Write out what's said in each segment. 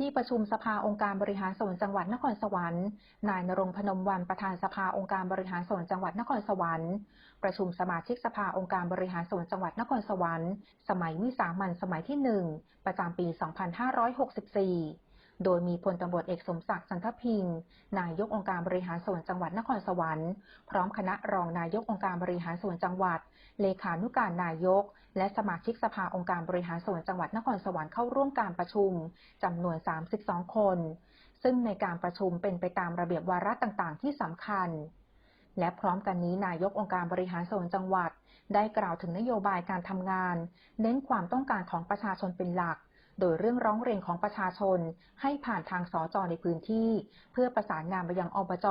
ที่ประชุมสภาองค์การบริหารส่วนจังหวัดนครสวรรค์ นายนรงพนมวันประธานสภาองค์การบริหารส่วนจังหวัดนครสวรรค์ ประชุมสมาชิกสภาองค์การบริหารส่วนจังหวัดนครสวรรค์ สมัยวิสามันสมัยที่หนึ่งประจำปี 2564 โดยมีพลตำรวจเอกสมศักดิ์สันทพิงค์นายกองค์การบริหารส่วนจังหวัดนครสวรรค์ พร้อมคณะรองนายกองค์การบริหารส่วนจังหวัด เลขานุการนายก และสมาชิกสภาองค์การบริหารส่วนจังหวัดนครสวรรค์เข้าร่วมการประชุมจำนวน 32 คน ซึ่งในการประชุมเป็นไปตามระเบียบวาระต่างๆ ที่สำคัญและพร้อมกันนี้นายกองค์การบริหารส่วนจังหวัด ได้กล่าวถึงนโยบายการทำงาน เน้นความต้องการของประชาชนเป็นหลัก โดยเรื่องร้องเรียนของประชาชน ให้ผ่านทางสจในพื้นที่ เพื่อประสานงานไปยังอบจ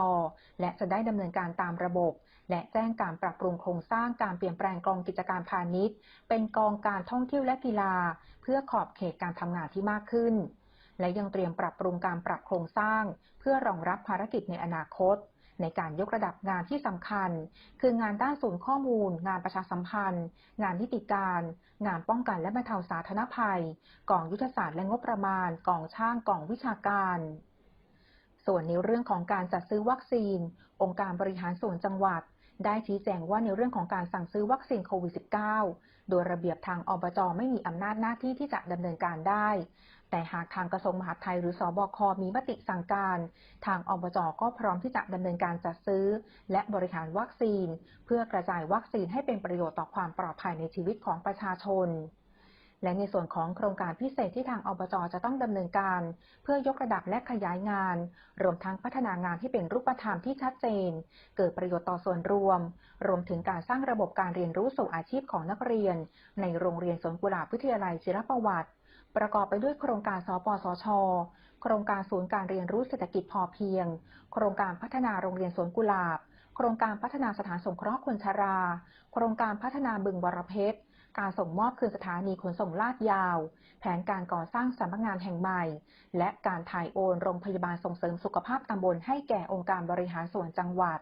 และจะได้ดำเนินการตามระบบ และแจ้งการปรับปรุงโครงสร้างการเปลี่ยนแปลงกองกิจการพาณิชย์ เป็นกองการท่องเที่ยวและกีฬา เพื่อขอบเขตการทำงานที่มากขึ้น และยังเตรียมปรับปรุงการปรับโครงสร้าง เพื่อรองรับภารกิจในอนาคต ในการยกระดับงานที่สำคัญ คืองานด้านศูนย์ข้อมูล งานประชาสัมพันธ์ งานนิติการ งานป้องกันและบรรเทาสาธารณภัย กองยุทธศาสตร์และงบประมาณ กองช่าง กองวิชาการ ส่วนในเรื่องของการจัดซื้อวัคซีน องค์การบริหารส่วนจังหวัด ได้ชี้แจงว่าในเรื่องของการสั่งซื้อวัคซีนโควิด -19 โดยระเบียบทางอบจไม่มีอำนาจหน้าที่ที่จะดำเนินการได้ แต่หากทางกระทรวงมหาดไทยหรือสอบคมีมติสั่งการ ทางอบจก็พร้อมที่จะดำเนินการจัดซื้อ และบริหารวัคซีน เพื่อกระจายวัคซีนให้เป็นประโยชน์ต่อความปลอดภัยในชีวิตของประชาชน และในส่วนของโครงการพิเศษที่ทางอบจจะต้องดำเนินการ เพื่อยกระดับและขยายงาน รวมทั้งพัฒนางานที่เป็นรูปธรรมที่ชัดเจน เกิดประโยชน์ต่อส่วนรวม รวมถึงการสร้างระบบการเรียนรู้สู่อาชีพของนักเรียน ในโรงเรียนสวนกุหลาบวิทยาลัยศิลปวัตรประกอบไปด้วยโครงการสปสช โครงการศูนย์การเรียนรู้เศรษฐกิจพอเพียง โครงการพัฒนาโรงเรียนสวนกุหลาบ โครงการพัฒนาสถานสงเคราะห์คนชรา โครงการพัฒนาบึงบรเพชร การส่งมอบคืนสถานีขนส่งลาดยาว แผนการก่อสร้างสำนักงานแห่งใหม่ และการถ่ายโอนโรงพยาบาลส่งเสริมสุขภาพตำบลให้แก่องค์การบริหารส่วนจังหวัด